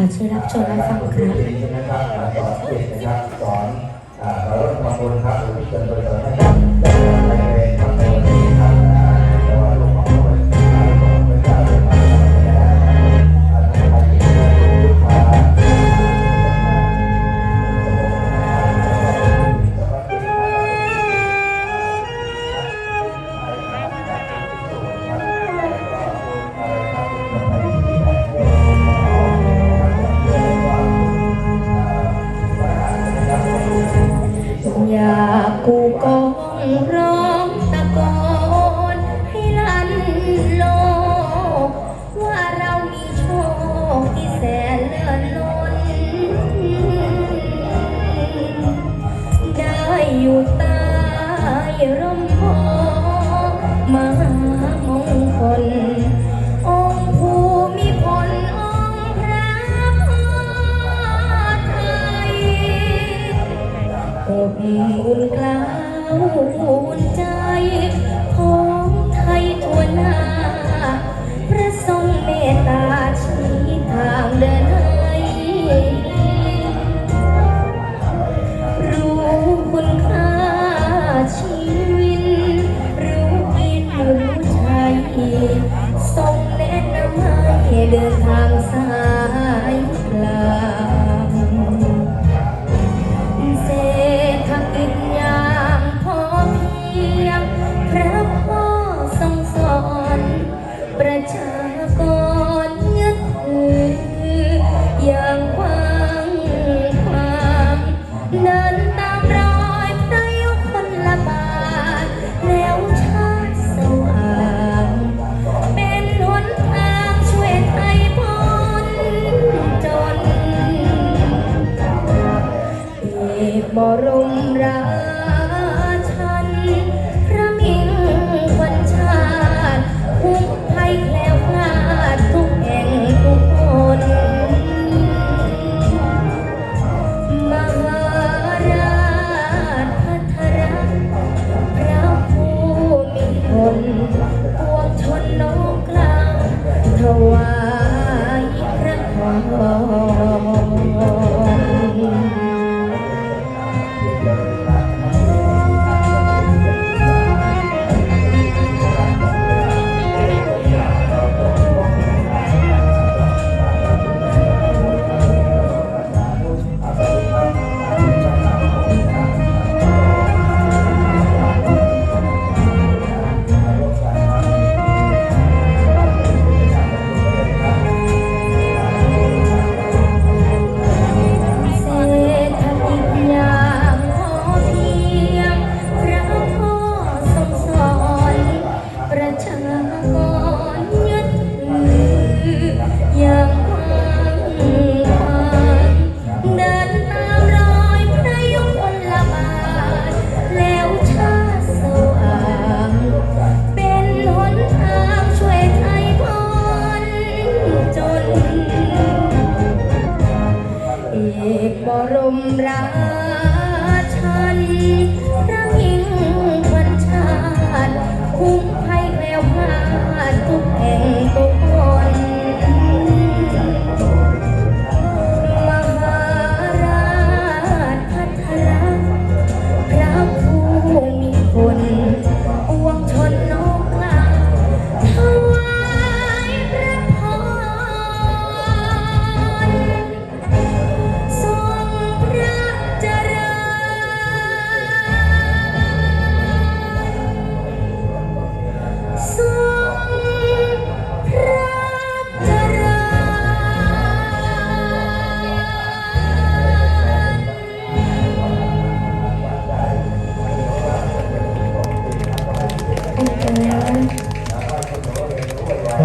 อเชิญรับชมและฟังครับนะครับสอนเกี่ยวกับกาอนเราต้องทบนครับหรือเชิญบริษัทนะครั กูก้องร้องตะโกนให้ลั่นโลก ว่าเรามีโชคที่แสนเลิศล้น ได้อยู่ใต้ร่มโพมหามงคลองภูมิพลองค์พไทยอบอุ่น นใจของไทยตัวหน้า พระทรงเมตตาชี้ทางเดิน 难道 รมรัก